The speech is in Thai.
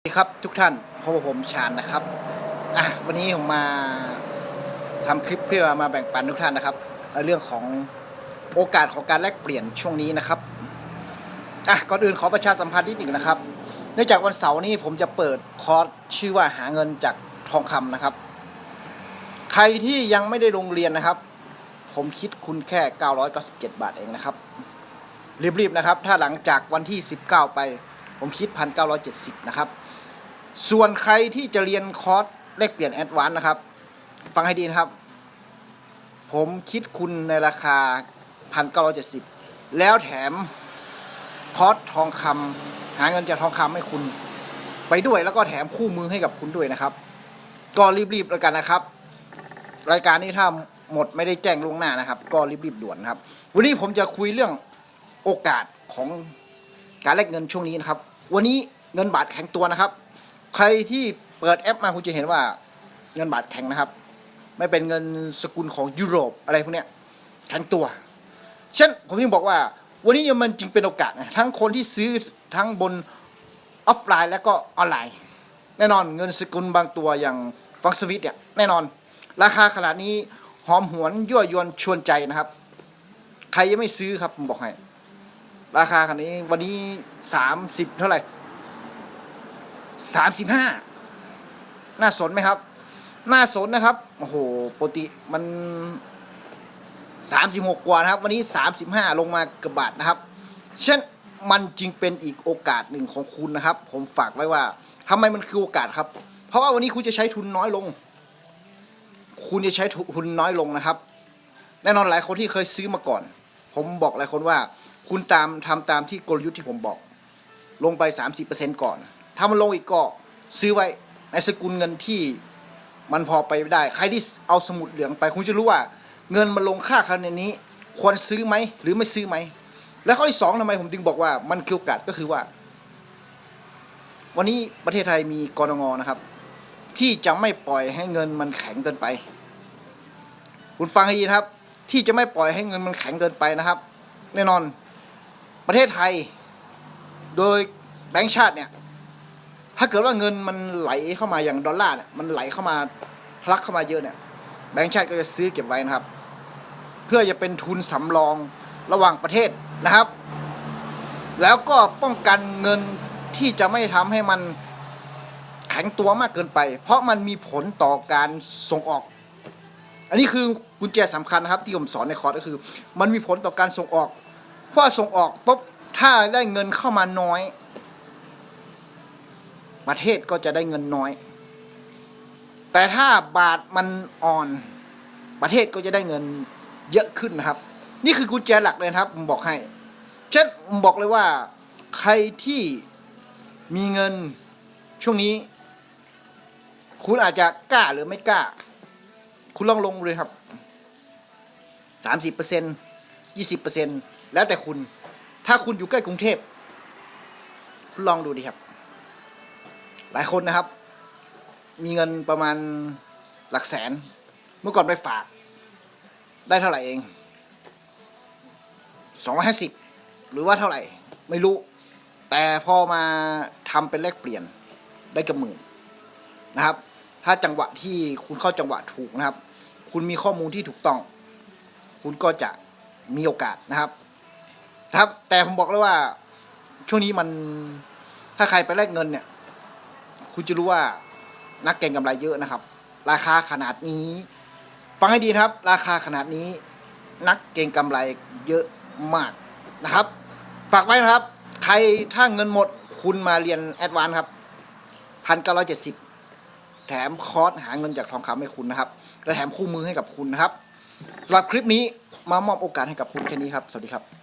สวัสดีครับทุกท่านพบกับผมชาญนะครับอะวันนี้ผมมาทำคลิปเพื่อมาแบ่งปันทุกท่านนะครับเรื่องของโอกาสของการแลกเปลี่ยนช่วงนี้นะครับอะก่อนอื่นขอประชาสัมพันธ์นิดหนึ่งนะครับ เนื่องจากวันเสาร์นี้ผมจะเปิดคอร์สชื่อว่าหาเงินจากทองคำนะครับ ใครที่ยังไม่ได้ลงเรียนนะครับ ผมคิดคุณแค่ 997 บาทเองนะครับรีบๆนะครับ ถ้าหลังจากวันที่ 19 ไป ผมคิด 1,970 นะครับ ส่วนใครที่จะเรียนคอร์สเลขเปลี่ยนแอดวานนะครับ ฟังให้ดีนะครับ ผมคิดคุณในราคา 1,970 แล้วแถมคอร์สทองคำหาเงินจากทองคำให้คุณไปด้วยแล้วก็แถมคู่มือให้กับคุณด้วยนะครับ ก็รีบๆแล้วกันนะครับ รายการนี้ถ้าหมดไม่ได้แจ้งล่วงหน้านะครับ ก็รีบๆด่วนนะครับ วันนี้ผมจะคุยเรื่องโอกาสของ การแลกเงินช่วงนี้นะครับ วันนี้เงินบาทแข็งตัวนะครับ ใครที่เปิดแอปมาคุณจะเห็นว่าเงินบาทแข็งนะครับ ไม่เป็นเงินสกุลของยุโรปอะไรพวกเนี้ยแข็งตัว เช่นผมยังบอกว่า วันนี้มันจึงเป็นโอกาสนะทั้งคนที่ซื้อทั้งบนออฟไลน์ และก็ออนไลน์ แน่นอนเงินสกุลบางตัวอย่างฟังสวิตเนี่ยแน่นอน ราคาขนาดนี้หอมหวนยั่วยวนชวนใจนะครับ ใครยังไม่ซื้อครับผมบอกให้ ราคาขนนี้วันนี้สามสิบเท่าไหร่สามสิบห้าน่าสนไหมครับ น่าสนนะครับ โอ้โหปกติมันสามสิบหกกว่านะครับ วันนี้สามสิบห้าลงมากระบาทนะครับ เช่นมันจึงเป็นอีกโอกาสหนึ่งของคุณนะครับ ผมฝากไว้ว่าทำไมมันคือโอกาสครับ เพราะว่าวันนี้คุณจะใช้ทุนน้อยลง คุณจะใช้ทุนน้อยลงนะครับ แน่นอนหลายคนที่เคยซื้อมาก่อน ผมบอกหลายคนว่า คุณตามทำตามที่กลยุทธ์ที่ผมบอก ลงไป 30%ก่อน ถ้ามันลงอีกก็ซื้อไว้ในสกุลเงินที่มันพอไปได้ ใครที่เอาสมุดเหลืองไป คุณจะรู้ว่าเงินมันลงค่าขนาดนี้ ควรซื้อไหมหรือไม่ซื้อไหม และข้อที่สองทำไมผมถึงบอกว่ามันคือโอกาสก็คือว่า วันนี้ประเทศไทยมีกรงงนะครับ ที่จะไม่ปล่อยให้เงินมันแข็งเกินไป คุณฟังให้ดีครับ ที่จะไม่ปล่อยให้เงินมันแข็งเกินไปนะครับ แน่นอน ประเทศไทย โดยแบงก์ชาติเนี่ย ถ้าเกิดว่าเงินมันไหลเข้ามาอย่างดอลลาร์เนี่ยมันไหลเข้ามาพลักเข้ามาเยอะเนี่ย แบงก์ชาติก็จะซื้อเก็บไว้นะครับ เพื่อจะเป็นทุนสำรองระหว่างประเทศนะครับ แล้วก็ป้องกันเงินที่จะไม่ทำให้มันแข็งตัวมากเกินไป เพราะมันมีผลต่อการส่งออก อันนี้คือกุญแจสำคัญนะครับ ที่ผมสอนในคอร์สก็คือ มันมีผลต่อการส่งออก เพราะส่งออกปุ๊บถ้าได้เงินเข้ามาน้อย ประเทศก็จะได้เงินน้อย แต่ถ้าบาทมันอ่อน ประเทศก็จะได้เงินเยอะขึ้นนะครับ นี่คือกุญแจหลักเลยครับผมบอกให้ เช่นผมบอกเลยว่า ใครที่มีเงินช่วงนี้ คุณอาจจะกล้าหรือไม่กล้า คุณลองลงเลยครับสามสิบเปอร์เซ็นยี่สิบเปอร์เซ็น แล้วแต่คุณ ถ้าคุณอยู่ใกล้กรุงเทพ คุณลองดูดิครับ หลายคนนะครับ มีเงินประมาณหลักแสน เมื่อก่อนไปฝาก ได้เท่าไหร่เองสองร้อยห้าสิบหรือว่าเท่าไหร่ ไม่รู้ แต่พอมาทำเป็นเลขเปลี่ยนได้กับหมื่นนะครับ ถ้าจังหวะที่คุณเข้าจังหวะถูกนะครับ คุณมีข้อมูลที่ถูกต้อง คุณก็จะมีโอกาสนะครับ ครับ แต่ผมบอกเลยว่า ช่วงนี้มัน ถ้าใครไปแลกเงินเนี่ย คุณจะรู้ว่านักเก็งกำไรเยอะนะครับ ราคาขนาดนี้ ฟังให้ดีนะครับ ราคาขนาดนี้ นักเก็งกำไรเยอะมากนะครับ ฝากไว้นะครับ ใครถ้าเงินหมดคุณมาเรียนแอดวานครับพันเก้าร้อยเจ็ดสิบแถมคอร์สหาเงินจากทองคำให้คุณนะครับ และแถมคู่มือให้กับคุณนะครับสำหรับคลิปนี้มามอบโอกาสให้กับคุณแค่นี้ครับ สวัสดีครับ